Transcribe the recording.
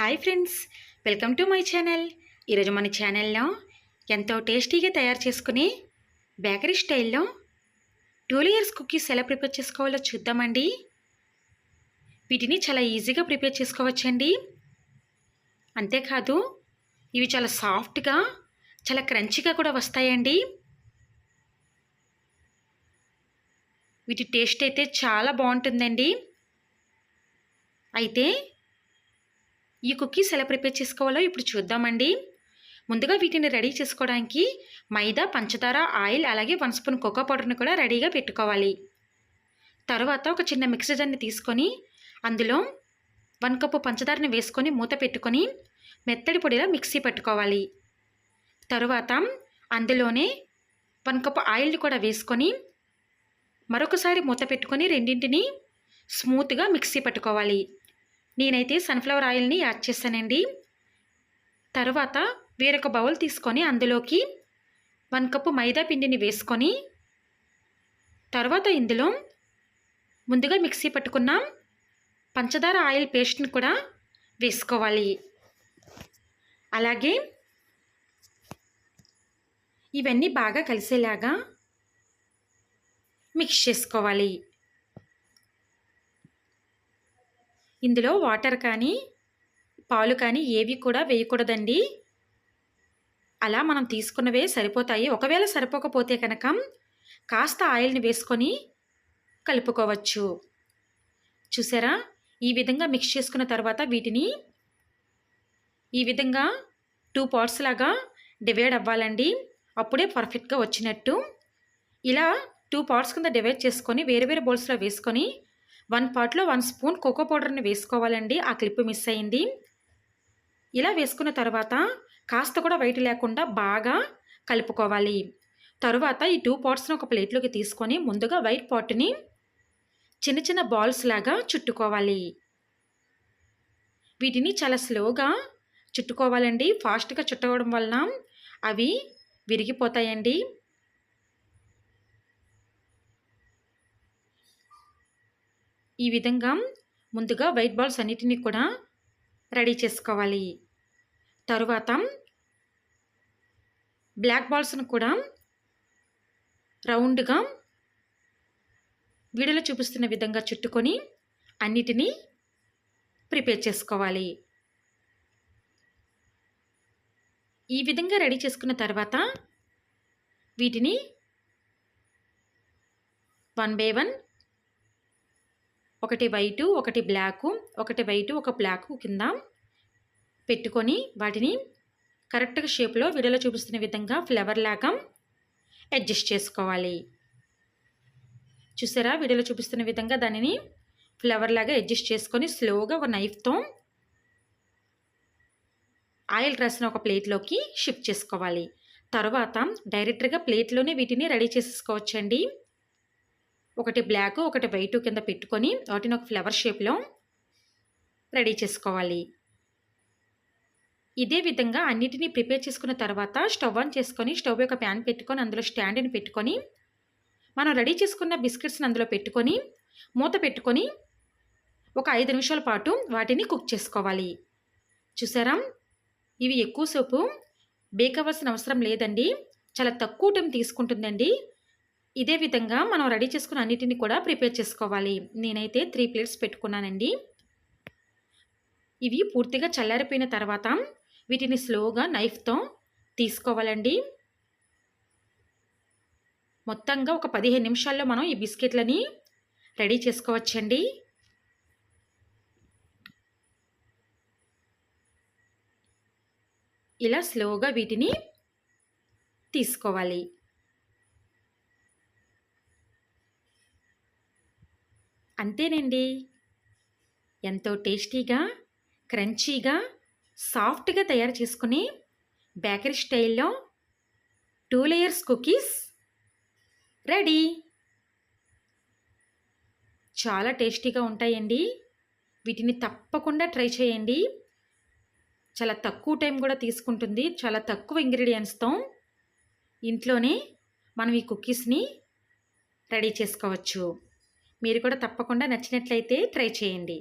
Hi friends welcome to my channel. ఈరోజు మన ఛానల్లో ఎంతో టేస్టీగా తయారు చేసుకునే బేకరీ స్టైల్లో టూ లేయర్స్ కుకీస్ ఎలా ప్రిపేర్ చేసుకోవాలో చూద్దామండి. వీటిని చాలా ఈజీగా ప్రిపేర్ చేసుకోవచ్చండి. అంతేకాదు ఇవి చాలా సాఫ్ట్గా చాలా క్రంచిగా కూడా వస్తాయండి. వీటి టేస్ట్ అయితే చాలా బాగుంటుందండి. అయితే ఈ కుక్కీస్ ఎలా ప్రిపేర్ చేసుకోవాలో ఇప్పుడు చూద్దామండి. ముందుగా వీటిని రెడీ చేసుకోవడానికి మైదా పంచదార ఆయిల్ అలాగే వన్ స్పూన్ కోకో పౌడర్ని కూడా రెడీగా పెట్టుకోవాలి. తర్వాత ఒక చిన్న మిక్సర్ జార్ని తీసుకొని అందులో వన్ కప్పు పంచదారని వేసుకొని మూత పెట్టుకొని మెత్తడి పొడిలా మిక్సీ పెట్టుకోవాలి. తరువాత అందులోనే వన్ కప్పు ఆయిల్ని కూడా వేసుకొని మరొకసారి మూత పెట్టుకొని రెండింటిని స్మూత్గా మిక్సీ పట్టుకోవాలి. నేనైతే సన్ఫ్లవర్ ఆయిల్ని యాడ్ చేశానండి తర్వాత వేరొక బౌల్ తీసుకొని అందులోకి వన్ కప్పు మైదా పిండిని వేసుకొని తర్వాత ఇందులో ముందుగా మిక్సీ పట్టుకున్న పంచదార ఆయిల్ పేస్ట్ని కూడా వేసుకోవాలి. అలాగే ఇవన్నీ బాగా కలిసేలాగా మిక్స్ చేసుకోవాలి. ఇందులో వాటర్ కానీ పాలు కానీ ఏవి కూడా వేయకూడదండి. అలా మనం తీసుకున్నవే సరిపోతాయి. ఒకవేళ సరిపోకపోతే కనుక కాస్త ఆయిల్ని వేసుకొని కలుపుకోవచ్చు. చూసారా? ఈ విధంగా మిక్స్ చేసుకున్న తర్వాత వీటిని ఈ విధంగా టూ పార్ట్స్ లాగా డివైడ్ అవ్వాలండి. అప్పుడే పర్ఫెక్ట్గా వచ్చినట్టు. ఇలా టూ పార్ట్స్ కింద డివైడ్ చేసుకొని వేరే వేరే బౌల్స్లో వేసుకొని వన్ పాట్లో వన్ స్పూన్ కోకో పౌడర్ని వేసుకోవాలండి. ఆ క్లిప్ మిస్ అయింది. ఇలా వేసుకున్న తర్వాత కాస్త కూడా వైట్ లేకుండా బాగా కలుపుకోవాలి. తరువాత ఈ టూ పాట్స్ని ఒక ప్లేట్లోకి తీసుకొని ముందుగా వైట్ పాట్ని చిన్న చిన్న బాల్స్ లాగా చుట్టుకోవాలి. వీటిని చాలా స్లోగా చుట్టుకోవాలండి. ఫాస్ట్గా చుట్టుకోవడం వలన అవి విరిగిపోతాయండి. ఈ విధంగా ముందుగా వైట్ బాల్స్ అన్నిటినీ కూడా రెడీ చేసుకోవాలి. తరువాత బ్లాక్ బాల్స్ను కూడా రౌండ్గా వీడియోలో చూపిస్తున్న విధంగా చుట్టుకొని అన్నిటినీ ప్రిపేర్ చేసుకోవాలి. ఈ విధంగా రెడీ చేసుకున్న తర్వాత వీటిని వన్ బై వన్ ఒకటి వైటు ఒకటి బ్లాకు ఒకటి వైటు ఒక బ్లాకు కింద పెట్టుకొని వాటిని కరెక్ట్గా షేప్లో వీడియోలో చూపిస్తున్న విధంగా ఫ్లవర్ లాగా అడ్జస్ట్ చేసుకోవాలి. చూసారా? వీడియోలో చూపిస్తున్న విధంగా దానిని ఫ్లవర్ లాగా అడ్జస్ట్ చేసుకొని స్లోగా ఒక నైఫ్తో ఆయిల్ రాసిన ఒక ప్లేట్లోకి షిఫ్ట్ చేసుకోవాలి. తర్వాత డైరెక్ట్గా ప్లేట్లోనే వీటిని రెడీ చేసేసుకోవచ్చండి. ఒకటి బ్లాక్ ఒకటి వైట్ కింద పెట్టుకొని వాటిని ఒక ఫ్లవర్ షేప్లో రెడీ చేసుకోవాలి. ఇదే విధంగా అన్నిటినీ ప్రిపేర్ చేసుకున్న తర్వాత స్టవ్ ఆన్ చేసుకొని స్టవ్ యొక్క ప్యాన్ పెట్టుకొని అందులో స్టాండ్ని పెట్టుకొని మనం రెడీ చేసుకున్న బిస్కెట్స్ని అందులో పెట్టుకొని మూత పెట్టుకొని ఒక ఐదు నిమిషాల పాటు వాటిని కుక్ చేసుకోవాలి. చూసారా? ఇవి ఎక్కువసేపు బేక్ అవ్వాల్సిన అవసరం లేదండి. చాలా తక్కువ టైం తీసుకుంటుందండి. ఇదే విధంగా మనం రెడీ చేసుకున్న అన్నిటిని కూడా ప్రిపేర్ చేసుకోవాలి. నేనైతే త్రీ ప్లేట్స్ పెట్టుకున్నానండి. ఇవి పూర్తిగా చల్లారిపోయిన తర్వాత వీటిని స్లోగా నైఫ్తో తీసుకోవాలండి. మొత్తంగా ఒక పదిహేను నిమిషాల్లో మనం ఈ బిస్కెట్లని రెడీ చేసుకోవచ్చండి. ఇలా స్లోగా వీటిని తీసుకోవాలి. అంతేనండి. ఎంతో టేస్టీగా క్రంచీగా సాఫ్ట్గా తయారు చేసుకుని బేకరీ స్టైల్లో టూ లేయర్స్ కుకీస్ రెడీ. చాలా టేస్టీగా ఉంటాయండి. వీటిని తప్పకుండా ట్రై చేయండి. చాలా తక్కువ టైం కూడా తీసుకుంటుంది. చాలా తక్కువ ఇంగ్రీడియంట్స్తో ఇంట్లోనే మనం ఈ కుకీస్ని రెడీ చేసుకోవచ్చు. మీరు కూడా తప్పకుండా నచ్చినట్లయితే ట్రై చేయండి.